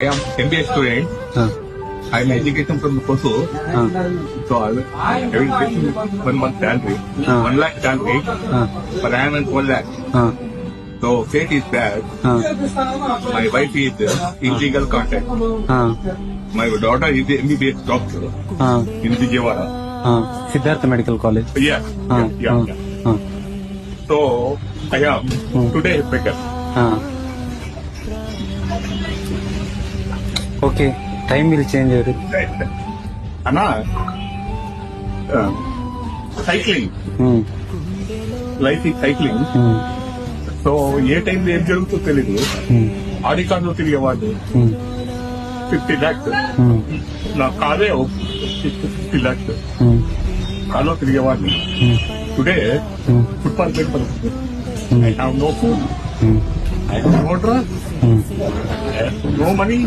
I am student. Huh. I am education from Koso. Huh. So I will, I will get one month salary, one lakh salary, huh. but I am in one lakh. Huh. So fate is bad. Huh. My wife is uh, contact. My daughter is MBBS doctor huh. in Vijayawada. Huh. Siddhartha Medical College. Yeah. Huh. Yeah. So I am huh. today better. Huh. Okay time will change. అన్నా cycling life ఈ cycling so ఏ టైంలో ఏం జరుగుతుందో తెలీదు. ఆడి కార్డులో తిరిగేవాడు fifty lakhs నా కారే ఫిఫ్టీ ల్యాక్స్ కార్లో తిరిగేవాడిని టుడే ఫుట్పాత్ మీద I have no food I have no dress no money